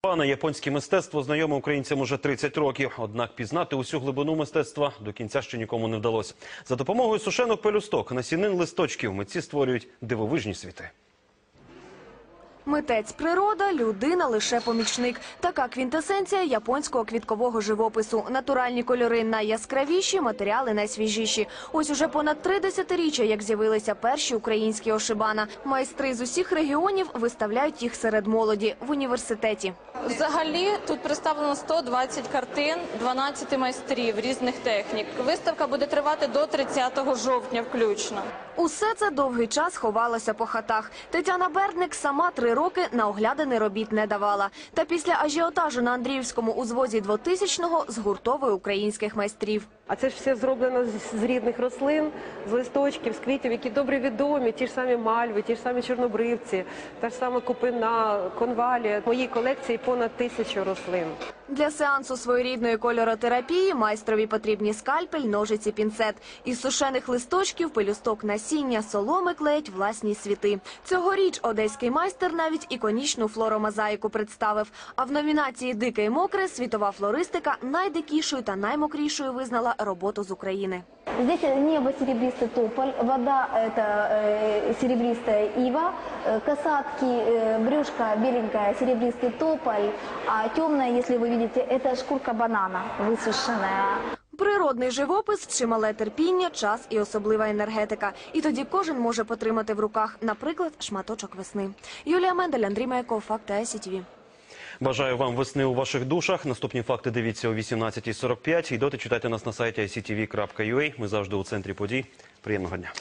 Пане японське мистецтво знайоме українцям уже 30 років. Однак пізнати усю глибину мистецтва до кінця ще нікому не вдалося. За допомогою сушенок пелюсток, насінин листочків митці створюють дивовижні світи. Митець природа, людина лише помічник. Така квінтесенція японського квіткового живопису. Натуральні кольори найяскравіші, матеріали найсвіжіші. Ось уже понад три десятиріччя, як з'явилися перші українські ошибана. Майстри з усіх регіонів виставляють їх серед молоді в університеті. Взагалі тут представлено 120 картин 12 майстрів різних технік. Виставка буде тривати до 30 жовтня включно. Усе це довгий час ховалося по хатах. Тетяна Бердник сама три роки на оглядини робіт не давала. Та після ажіотажу на Андріївському узвозі 2000-го згуртовує українських майстрів. А це ж все зроблено з, рідних рослин, з листочків, з квітів, які добре відомі. Ті ж самі мальви, ті ж самі чорнобривці, та ж сама купина, конвалія. В моїй колекції понад тисячу рослин. Для сеансу своєрідної кольоротерапії майстрові потрібні скальпель, ножиці, пінцет. Із сушених листочків, пелюсток насіння, соломи клеять власні світи. Цьогоріч одеський майстер навіть іконічну флоромозаїку представив. А в номінації Дике і мокре світова флористика найдикішою та наймокрішою визнала роботу з України. Здесь небо серебристый тополь, вода это э, серебристая ива, э, касатки, э, брюшко беленькая серебристый тополь, а темная, если вы видите, это шкурка банана высушенная. Природний живопис, чимале терпіння, час і особлива енергетика. І тоді кожен може потримати в руках, наприклад, шматочок весни. Юлія Мендель, Андрій Маяков, Факти ICTV. Бажаю вам весни у ваших душах. Наступні факти дивіться о 18.45. І доти читайте нас на сайті ictv.ua. Ми завжди у центрі подій. Приємного дня.